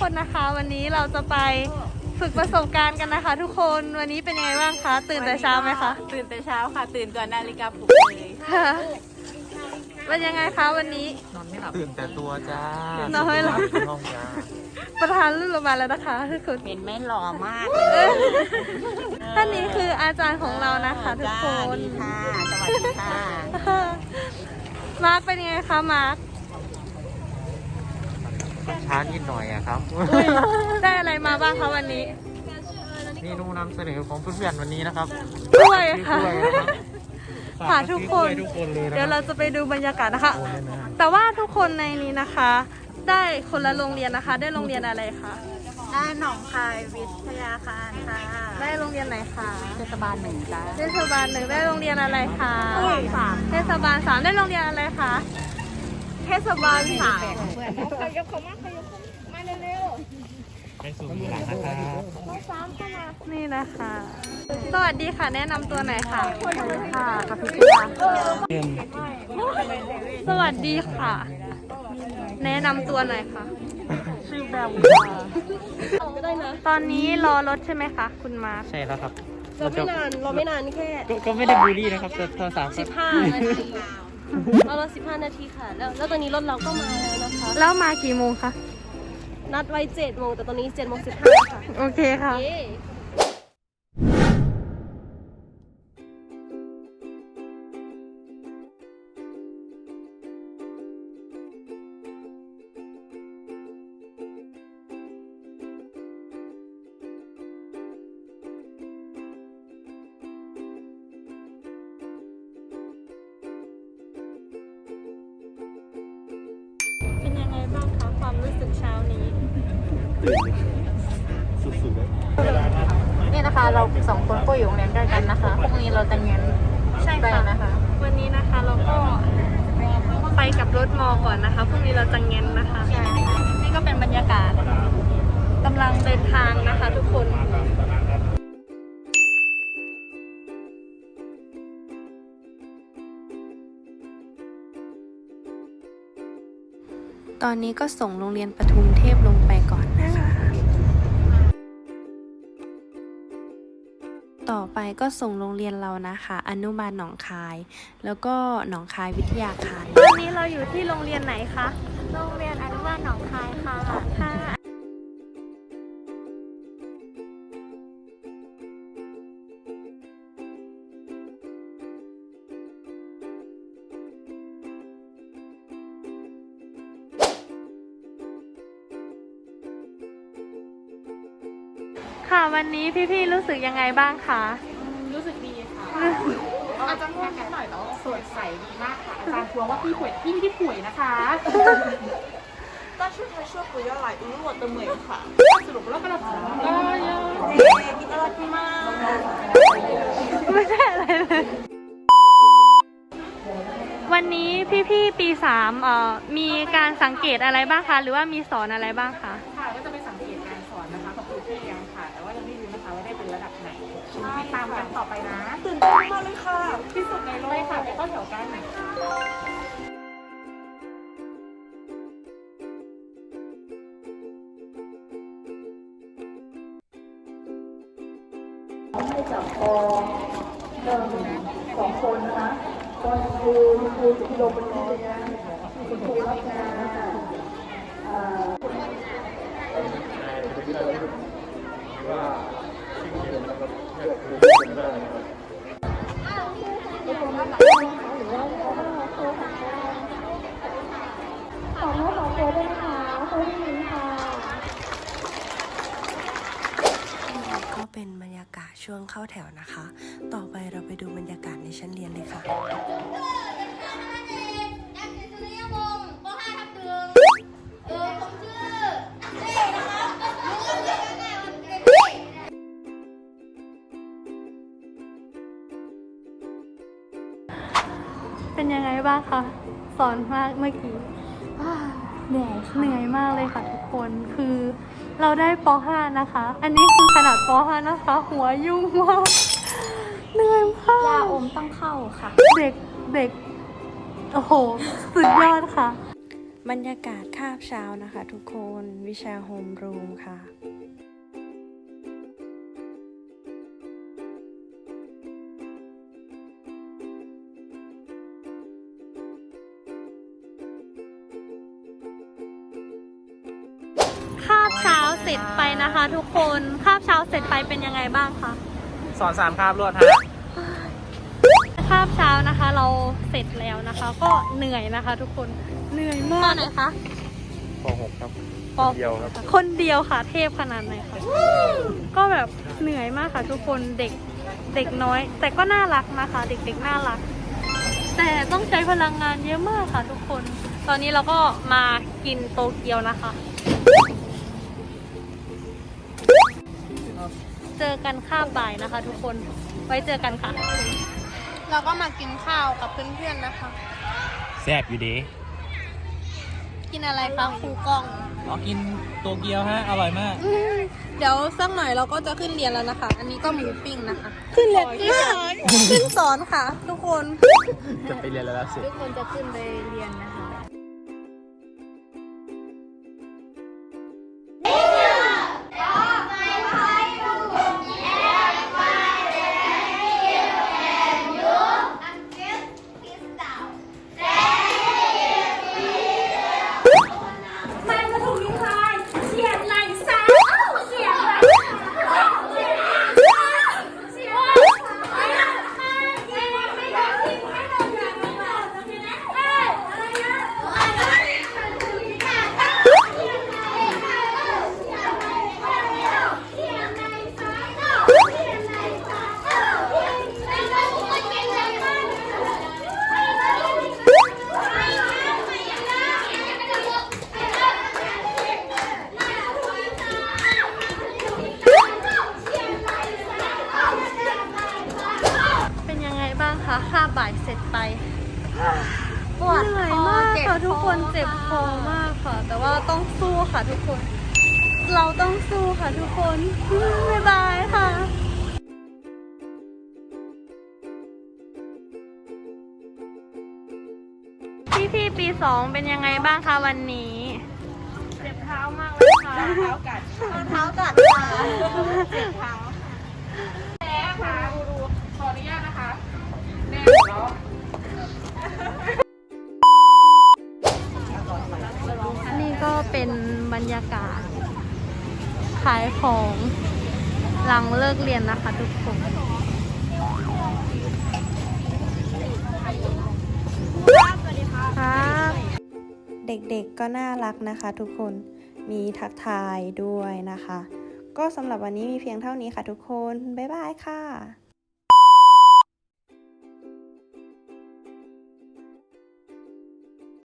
คนนะคะ วันนี้เราจะไปฝึกประสบการณ์กันนะคะ ทุกคนวันนี้เป็นยังไงบ้างคะ ตื่นแต่เช้าไหมคะตื่นแต่เช้าค่ะ ตื่นก่อนนาฬิกาปลุกเลยค่ะเป็นยังไงคะวันนี้ตื่นแต่ตัวจ้าน้อยเหรอห้องจ้าประธานรุ่นเรามาแล้วนะคะทุกคนเห็นไหมหล่อมากเอ้ยท่านนี้คืออาจารย์ของเรานะคะทุกคจ้านดีค่ะสวัสดีค่ะมาร์คเป็นยังไงคะมาร์ค มันช้านิดหน่อยอะครับ ได้อะไรมาบ้างคะวันนี้ เมนูนำเสนอของเพื่อนๆวันนี้นะครับกล้วยค่ะ กล้วยนะครับฝากทุกคนฝากทุกคนเลยนะเดี๋ยวคเรารับจะไปดูบรรยากาศนะคะโอนได้ไหมฮะแต่ว่าทุกคนในนี้นะคะ ได้คนละโรงเรียนนะคะ ได้โรงเรียนอะไรคะได้หนองคายวิทยาคารค่ะได้โรงเรียนไหนคะเทศบาลหนึ่งจ้าเทศบาลหนึ่งได้โรงเรียนอะไรคะสามเทศบาลสามได้โรงเรียนอะไรคะ เทศบาลสามไปสู่หลังนะครับนี่นะคะ สวัสดีค่ะ แนะนำตัวหน่อยค่ะค่ะกับพี่เรียนสวัสดีค่ะ แนะนำตัวหน่อยค่ะ ชื่อแบมตอนนี้รอรถใช่ไหมคะ คุณมาร์คใช่แล้วครับเราไม่นานเราไม่นานแค่ก็ก็ไม่ได้บูลลี่นะครับแต่โทรศัพท์15นาที เรารอ15นาทีค่ะ แล้วแล้วตอนนี้รถเราก็มาแล้วนะคะ แล้วมากี่โมงคะ นัดไว้7โมงแต่ตอนนี้7โมง15ค่ะ โอเคค่ะ เย้ คะความรู้สึกเช้านี้สุดๆเลยนี่นะคะ เราสองคนก็อยู่โรงเรียนใกล้กันนะคะพรุ่งนี้เราจะเงียนใช่ไปค่ะนะคะ วันนี้นะคะเราก็ไปกับรถมอก่อนนะคะพรุ่งนี้เราจะเงินนะคะ นี่ก็เป็นบรรยากาศกำลังเดินทางนะคะทุกคน ตอนนี้ก็ส่งโรงเรียนปทุมเทพลงไปก่อนนะคะ ต่อไปก็ส่งโรงเรียนเรานะคะ อนุบาลหนองคาย แล้วก็หนองคายวิทยาคารตอนนี้เราอยู่ที่โรงเรียนไหนคะ โรงเรียนอนุบาลหนองคายค่ะ ค่ะค่ะวันนี้พี่ๆรู้สึกยังไงบ้างคะ รู้สึกดีค่ะ อาจจะง่วงนิดหน่อยแต่ว่าสดใสดีมากค่ะ อาจารย์ทวงว่าพี่ป่วยพี่ไม่ได้ป่วยนะคะ 但是他说不要来因为我的美ค่ะ สรุปแล้วก็เราก็ยัง いただきます ไม่ได้อะไรเลย วันนี้พี่ๆปีสามเอ่อมีการสังเกตอะไรบ้างคะ หรือว่ามีสอนอะไรบ้างคะ ค่ะก็จะไปสังเกตการสอนนะคะของครูพี่เลี้ยง ติดตามกันต่อไปนะ ตื่นเต้นมากเลยค่ะ ที่สุดในโลกค่ะแล้วก็แถวกันให้จับกองเดิมสองคนนะคะคนครูคือกิโลเป็นร้อยนคุณครูรับงานว่าสิ่งที่เรา รยากาศช่วงเข้าแถวนะคะ ต่อไปเราไปดูบรรยากาศในชั้นเรียนเลยค่ะ ยังไงบ้างคะสอนมากเมื่อกี้อ่าเหนื่อยเหนื่อยมากเลยค่ะทุกคนคือเราได้ป .5 นะคะ อันนี้คือขนาดป .5 นะคะ หัวยุ่งมากเหนื่อยมากยาอมต้องเข้าค่ะ เด็กเด็กโอ้โห สุดยอดค่ะ บรรยากาศคาบเช้านะคะทุกคนวิชาโฮมรูมค่ะ ร็จไปนะคะ ทุกคนคาบเช้าเสร็จไปเป็นยังไงบ้างคะสอนสามคาบรวดฮะคาบเช้านะคะ เราเสร็จแล้วนะคะ ก็เหนื่อยนะคะ ทุกคนเหนื่อยมากตอนไหนคะป .6 ครับปอเดียวครับ คนเดียวค่ะ เทพขนาดไหนคะก็แบบเหนื่อยมากค่ะ ทุกคนเด็กเด็กน้อย แต่ก็น่ารักนะคะ เด็กๆน่ารัก แต่ต้องใช้พลังงานเยอะมากค่ะ ทุกคน ตอนนี้เราก็มากินโตเกียวนะคะ เจอกันข้าวบ่ายนะคะ ทุกคนไว้เจอกันค่ะ เราก็มากินข้าวกับเพื่อนๆนะคะ แซ่บอยู่ดีกินอะไรคะครูกล้อง อ๋อกินโตเกียวฮะ อร่อยมาก เดี๋ยวสักหน่อยเราก็จะขึ้นเรียนแล้วนะคะ อันนี้ก็หมูปิ้งนะคะ ขึ้นเรียนขึ้นสอนค่ะ ทุกคน จะไปเรียนแล้วล่ะสิ ทุกคนจะขึ้นไปเรียนนะคะายเสร็จไปปวดเหนื่อยคอมากเจ็บค่ะทุกคนคอเจ็บคอมากค่ะ แต่ว่าต้องสู้ค่ะทุกคน เราต้องสู้ค่ะทุกคนบ๊ายบายค่ะพี่พี่ๆปีสองเป็นยังไงบ้างคะวันนี้เจ็บเท้ามากเลยค่ะเท้ากัดเท้ากัดค่ะเจ็บเท้าแล้วค่ะ เป็นบรรยากาศขายของหลังเลิกเรียนนะคะทุกคนครับเด็กๆก็น่ารักนะคะทุกคนมีทักทายด้วยนะคะ ก็สำหรับวันนี้มีเพียงเท่านี้ค่ะทุกคน บ๊ายบายค่ะ